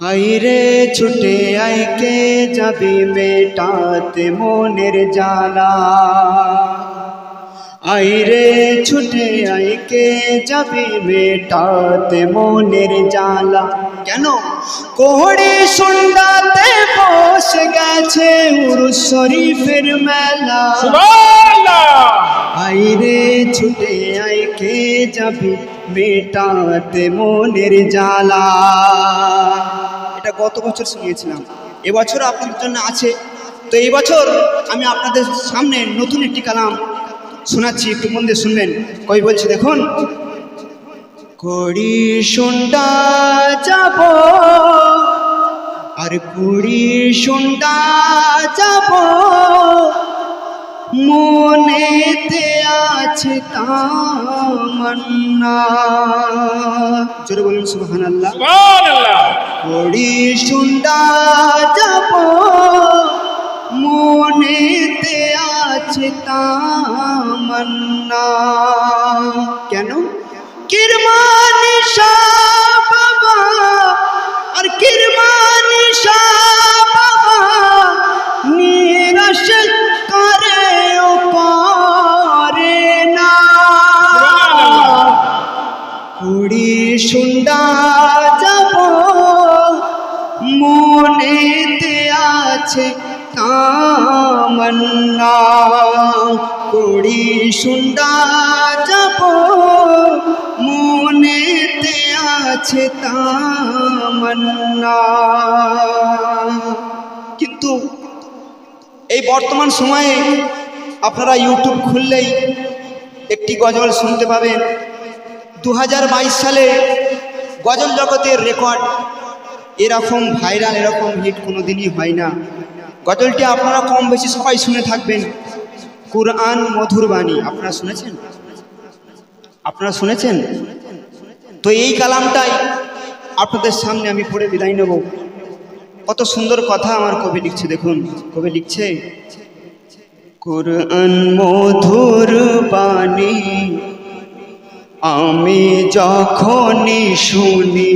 আইরে ছুটে আইকে যাবি মেটাতে মনের জ্বালা? আইরে ছুটে আইকে যাবি মেটাতে মনের জ্বালা? কেন? কোহড়ে সন্ধ্যাতে বসে গেছে উরুস শরীফের মেলা। যাবি মেটাতে মনের জ্বালা এটা গত বছর শুনিয়েছিলাম। এবছর আপনাদের জন্য আছে। তো এই বছর আমি আপনাদের সামনে নতুন একটি কালাম শোনাচ্ছি। একটু মন দিয়ে শুনবেন। কই বলছি, দেখুন। কড়ি শুনটা যাব, আর কুড়ি শুনটা যাব আছে তামান্না। জোরে বলুন সুবহান আল্লাহ কড়ি শুনটা যাব মনেতে আছে তামান্না। কেন? কিরমানি সুন্দা যাব। মনেতে আছে তামান্না কুড়ি সুন্দা যাব। মনেতে আছে তামান্না। কিন্তু এই বর্তমান সময়ে আপনারা ইউটিউব খুললেই একটি গজল শুনতে পাবেন। দু হাজার বাইশ সালে গজল জগতের রেকর্ড এরকম ভাইরাল, এরকম হিট কোনো দিনই হয় না। গজলটি আপনারা কম বেশি সবাই শুনে থাকবেন। কুরআন মধুর বাণী, আপনারা শুনেছেন? আপনারা শুনেছেন? তো এই কালামটাই আপনাদের সামনে আমি পড়ে বিদায় নেব। কত সুন্দর কথা আমার কবি লিখছে, দেখুন। কবি লিখছে, কোরআন মধুর বাণী আমি যখনই শুনি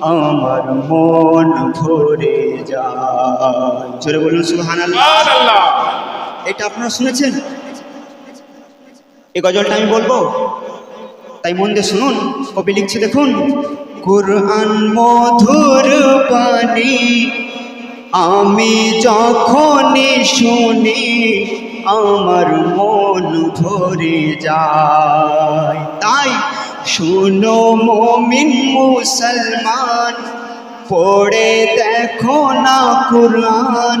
আমার মন ভরে যায়। জোরে বলুন সুবহান এটা আপনারা শুনেছেন? এই গজলটা আমি বলব। তাই মন দিয়ে শুনুন কবি লিখছে দেখুন। কোরআন মধুর বাণী আমি যখনই শুনি আমার মন ভরে যায়। তাই শুনো মমিন মুসলমান, পড়ে দেখো না কোরআন।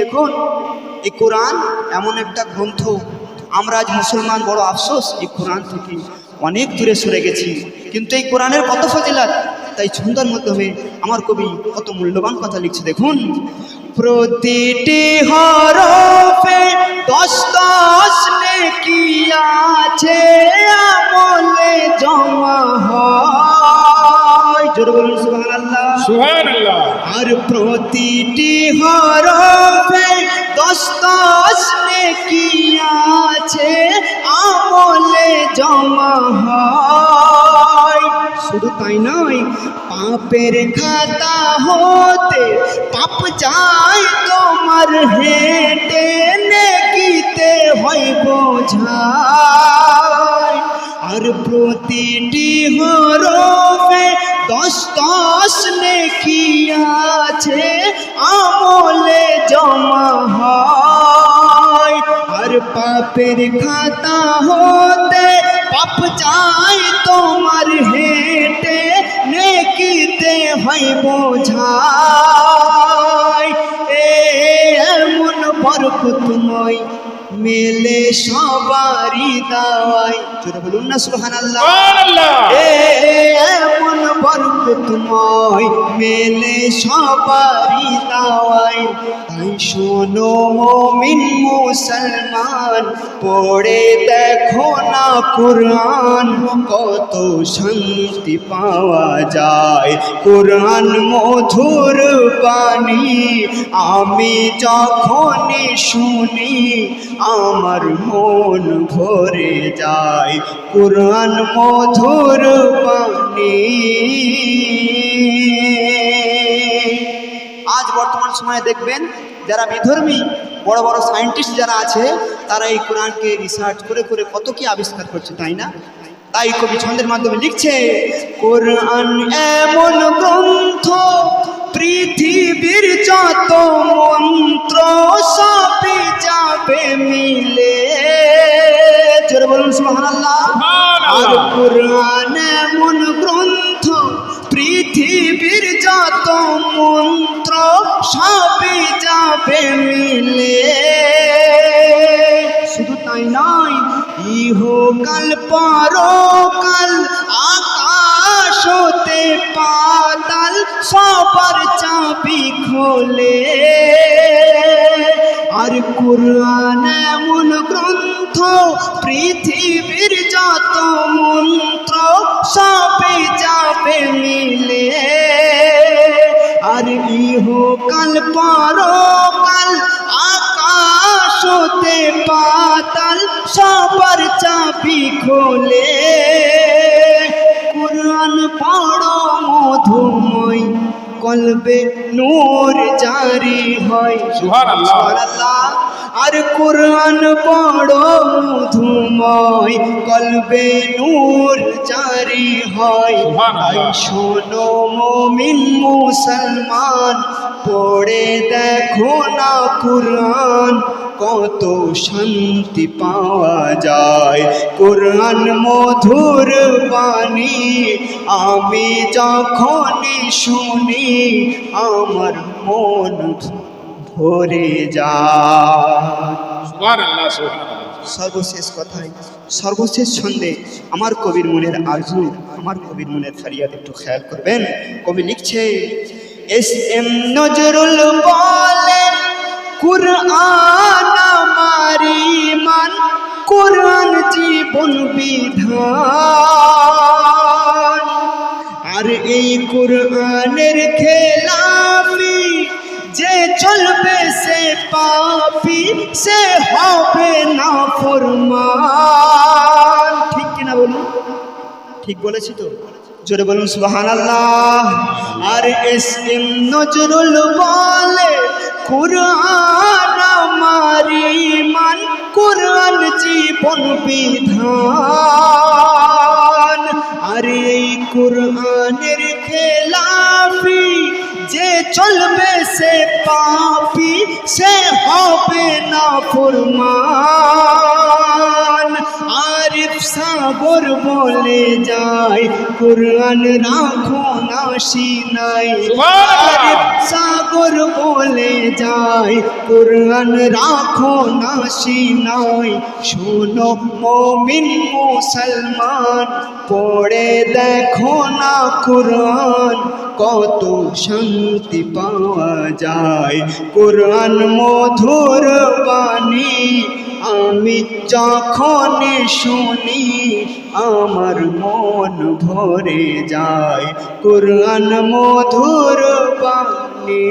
দেখুন, এই কোরআন এমন একটা গ্রন্থ। আমরা আজ মুসলমান, বড় আফসোস, এই কোরআন থেকে অনেক দূরে সরে গেছি। কিন্তু এই কোরআনের কত ফজিলাত? তাই ছন্দের মাধ্যমে আমার কবি কত মূল্যবান কথা লিখছে। দেখুন, প্রতিটি হরফে দশ দশ নেকি আছে, আমলে জমা হয়। জোরে বলুন, সুবহানাল্লাহ। আর প্রতিটি হরফে দশ নেকি আছে, আমলে জমা হয়। শুধু তাই নয়, পাপের খাতা হতে পাপ যায় তোমার হেঁটে, নেকিতে হয় বোঝায়। আর প্রতিটি হরফে দশ দশ নেকি আছে, আমলে জমা হয়। আর পাপের খাতা হতে পাপ যায় তোমার হেঁটে, নেকিতে হয় বোঝায় এমন বরকতময় মেলে সবারই দাওয়াই। জোরে বলুন না সুবহানাল্লাহ। এ এমন বরকতময় মেলে সবারই দাওয়াই। তাই শোনো মমিন মুসলমান পড়ে দেখো না কোরআন কত শান্তি পাওয়া যায়। কোরআন মধুর বাণী আমি যখনই শুনি আমার মন ভরে যায়। কোরআন মধুর বাণী। আজ বর্তমান সময়ে দেখবেন, যারা বিধর্মী, বড় বড় সায়েন্টিস্ট যারা আছে, তারা এই কোরআনকে রিসার্চ করে করে কত কি আবিষ্কার করছে, তাই না? তাই কবি ছন্দের মাধ্যমে লিখছে, কোরআন এমন গ্রন্থ, পৃথিবীর যত মন্ত্র সবই যাবে মিলে। জোরে বলুন সুবহানাল্লাহ। আর। কোরআন এমন গ্রন্থ পৃথিবীর যত মন্ত্র সবই যাবে মিলে। শুধু তাই নয় ইহকাল পরকাল আকাশ হতে পাতাল সবার চাবি খোলে। আর কোরআন এমন গ্রন্থ, পৃথিবীর যত মন্ত্র সবে যাবে মিলে। আর ইহকাল পরকাল আকাশ হতে পাতাল, সবার চাবি খোলে। কুরআন পড়ো মধুময় কলবে নূর জারি হয় সুবহানাল্লাহ। সুবহানাল্লাহ। আর কোরআন বড় মধুময় কলবে নূর জারি হয়। তাই শোনো মমিন মুসলমান পড়ে দেখো না কোরআন কত শান্তি পাওয়া যায় কোরআন মধুর বাণী আমি যখনই শুনি আমার মন ভরে যায় সর্বশেষ কথায় সর্বশেষ ছন্দে আমার কবির মনের আরজু আমার কবির মনের ফারিয়াদ একটু খেয়াল করবেন। কবি লিখছে এস এম নজরুল বলেন কুরআন আমার মান কোরআন জীবন বিধান। আর এই কোরআনের ঠিক বলেছি তো? জোরে বলুন সুবাহান আল্লাহ আর এস এম নজরুল বলে, কোরআন আমার মান কোরআন জীবন বিধান। আর এই কোরআনের খেলাফি যে চলবে সে পাপি, সে হবে না ফরমান। বলে যায় কোরআন রাখো না সিনাই। সাগর বলে যায় কোরআন রাখো না সিনাই। শোনো মমিন মুসলমান পড়ে দেখো না কোরআন কত শান্তি পাওয়া যায়। কোরআন মধুর বাণী আমি যখন শুনি আমার মন ভরে যায় কোরআন মধুর পানি